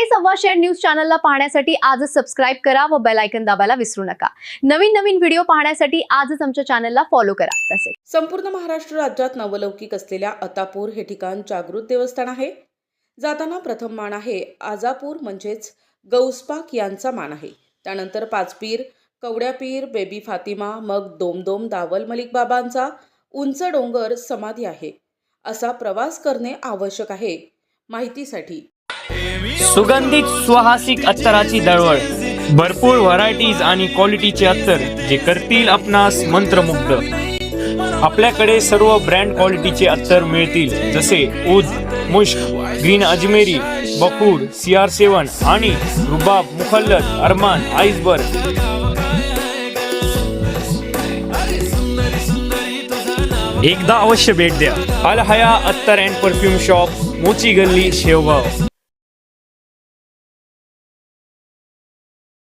हे सव्वा share news चॅनलला पाहण्यासाठी आजच सबस्क्राईब करा व बेलायकन दाबायला विसरू नका. नवीन नवीन व्हिडिओ पाहण्यासाठी आजच आमच्या चॅनलला फॉलो करा. तसेच संपूर्ण महाराष्ट्र राज्यात नवलौकिक असलेल्या अतापूर हे ठिकाण जागृत देवस्थान आहे. जाताना प्रथम मान आहे आजापूर म्हणजेच गौसपाक यांचा मान आहे. त्यानंतर पाचपीर कवड्यापीर बेबी फातिमा मग दोमदोम दावल मलिक बाबांचा उंच डोंगर समाधी आहे. असा प्रवास करणे आवश्यक आहे. माहितीसाठी सुगंधित सुहासिक अत्तराची दळवळ. भरपूर व्हरायटीज आणि क्वालिटीचे अत्तर जे करतील आपणास मंत्रमुग्ध. आपल्याकडे सर्व ब्रँड क्वालिटीचे अत्तर मिळतील जसे उद मुश्क ग्रीन अजमेरी बकूड सी आर सेवन आणि रुबाब मुखल्लत अरमान आईसबर्ग. एकदा अवश्य भेट द्या. अल हया अत्तर अँड परफ्यूम शॉप मोची गल्ली शेवगाव.